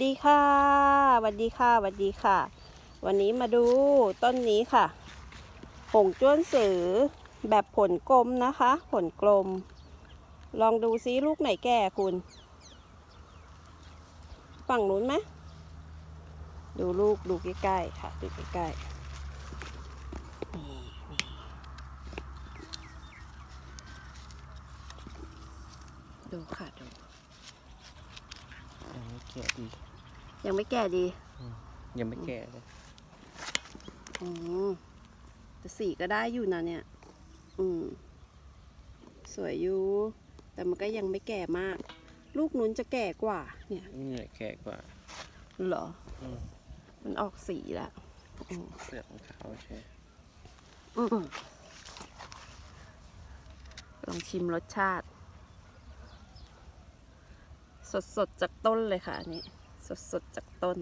ดีค่ะวัสดีค่ะวัสดีค่ะ วันนี้มาดูต้นนี้ค่ะผงจ้วนสือแบบผลกลมนะคะ ผลกลม ลองดูซิลูกไหนแก่คุณ ฝั่งนู้นไหมดูลูกดูใกล้ๆค่ะ ดูใกล้ๆนี่ดูค่ะดู ยังไม่แก่ดียังไม่แก่ดียังไม่แก่เลยอืมแต่สีก็ได้อยู่นะเนี่ย อืม สวยอยู่ แต่มันก็ยังไม่แก่มาก ลูกนุ้นจะแก่กว่า เนี่ยนี่แหละแก่กว่า เหรออืมมันออกสีแล้วอืมเปลือกของขาวใช่อืมลองชิมรสชาติ สดๆจากต้นเลยค่ะอันนี้สดๆจากต้น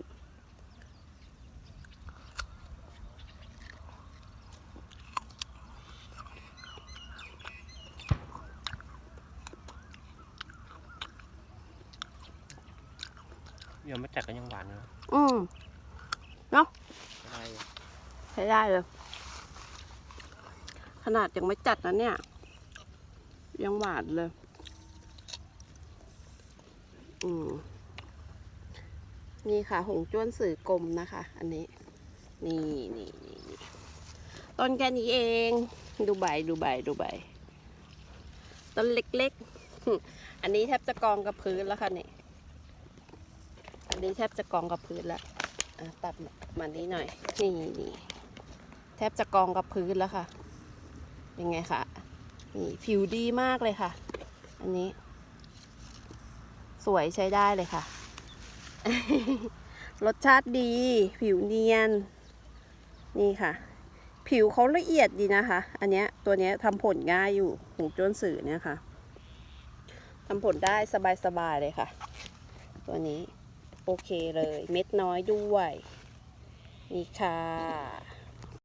ยังไม่จัดก็ยังหวานอยู่นะอืมอะไรอยู่ใช้ได้เลย ขนาดยังไม่จัดนะเนี่ย ยังหวานเลย อืมนี่ค่ะ หงจ้วนสื่อกลมนะคะ อันนี้ นี่นี่นี่นต้นแค่นี้เอง ดูใบดูใบดูใบ ต้นเล็กๆ อันนี้แทบจะกองกับพื้นแล้วค่ะนี่ อันนี้แทบจะกองกับพื้นแล้วตัดมานี้หน่อย นี่นี่แทบจะกองกับพื้นแล้วค่ะเป็นไงคะนี่ผิวดีมากเลยค่ะ อันนี้ สวยใช้ได้เลยค่ะ รสชาติดี ผิวเนียน นี่ค่ะ ผิวเขาละเอียดดีนะคะ อันเนี้ยตัวเนี้ยทำผลง่ายอยู่หูจ้นสื่อเนี่ยค่ะทำผลได้สบายๆเลยค่ะ ตัวนี้โอเคเลย เม็ดน้อยด้วย นี่ค่ะ